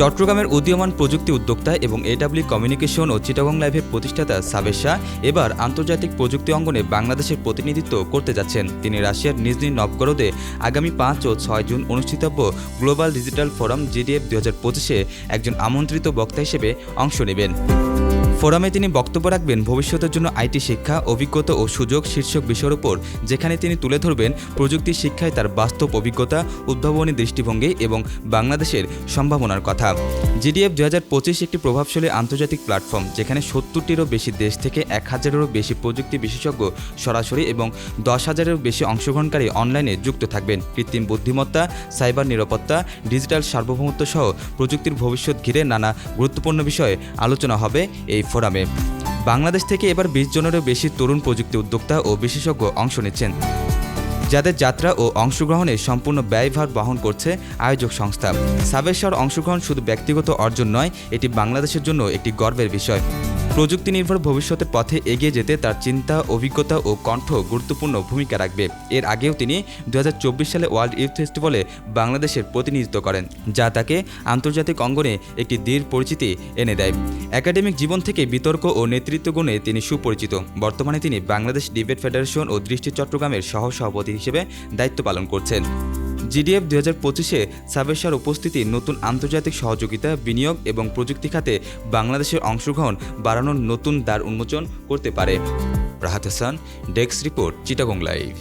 চট্টগ্রামের উদীয়মান প্রযুক্তি উদ্যোক্তা এবং এডাব্লিউ কমিউনিকেশন ও চিটাগং লাইভের প্রতিষ্ঠাতা সাবের শাহ এবার আন্তর্জাতিক প্রযুক্তি অঙ্গনে বাংলাদেশের প্রতিনিধিত্ব করতে যাচ্ছেন। তিনি রাশিয়ার নিজ নিজ নবগরদে আগামী পাঁচ ও ছয় জুন অনুষ্ঠিতব্য গ্লোবাল ডিজিটাল ফোরাম জিডিএফ দু হাজার পঁচিশে একজন আমন্ত্রিত বক্তা হিসেবে অংশ নেবেন। ফোরামে তিনি বক্তব্য রাখবেন ভবিষ্যতের জন্য আইটি শিক্ষা, অভিজ্ঞতা ও সুযোগ শীর্ষক বিষয়ের উপর, যেখানে তিনি তুলে ধরবেন প্রযুক্তি শিক্ষায় তার বাস্তব অভিজ্ঞতা, উদ্ভাবনী দৃষ্টিভঙ্গি এবং বাংলাদেশের সম্ভাবনার কথা। জিডিএফ দু হাজার পঁচিশ একটি প্রভাবশালী আন্তর্জাতিক প্ল্যাটফর্ম, যেখানে সত্তরটিরও বেশি দেশ থেকে এক হাজারেরও বেশি প্রযুক্তি বিশেষজ্ঞ সরাসরি এবং দশ হাজারেরও বেশি অংশগ্রহণকারী অনলাইনে যুক্ত থাকবেন। কৃত্রিম বুদ্ধিমত্তা, সাইবার নিরাপত্তা, ডিজিটাল সার্বভৌমত্ব সহ প্রযুক্তির ভবিষ্যৎ ঘিরে নানা গুরুত্বপূর্ণ বিষয়ে আলোচনা হবে এই ফোরামে। বাংলাদেশ থেকে এবার বিশ জনেরও বেশি তরুণ প্রযুক্তি উদ্যোক্তা ও বিশেষজ্ঞ অংশ নিচ্ছেন। যাদের যাত্রা ও অংশগ্রহণে সম্পূর্ণ ব্যয়ভার বহন করছে আয়োজক সংস্থা। সাবেশ্বর অংশগ্রহণ শুধু ব্যক্তিগত অর্জন নয়, এটি বাংলাদেশের জন্য একটি গর্বের বিষয়। প্রযুক্তি নির্ভর ভবিষ্যতের পথে এগিয়ে যেতে তার চিন্তা, অভিজ্ঞতা ও কণ্ঠ গুরুত্বপূর্ণ ভূমিকা রাখবে। এর আগেও তিনি দু হাজার চব্বিশ সালে ওয়ার্ল্ড ইউথ ফেস্টিভ্যালে বাংলাদেশের প্রতিনিধিত্ব করেন, যা তাকে আন্তর্জাতিক অঙ্গনে একটি দৃঢ় পরিচিতি এনে দেয়। একাডেমিক জীবন থেকে বিতর্ক ও নেতৃত্ব গুণে তিনি সুপরিচিত। বর্তমানে তিনি বাংলাদেশ ডিবেট ফেডারেশন ও দৃষ্টি চট্টগ্রামের সহ সভাপতি হিসেবে দায়িত্ব পালন করছেন। জিডিএফ দুই হাজার পঁচিশে সাবেশার উপস্থিতি নতুন আন্তর্জাতিক সহযোগিতা, বিনিয়োগ এবং প্রযুক্তি খাতে বাংলাদেশের অংশগ্রহণ বাড়ানোর নতুন দ্বার উন্মোচন করতে পারে। Rahat Hasan, desk report, Chittagong live.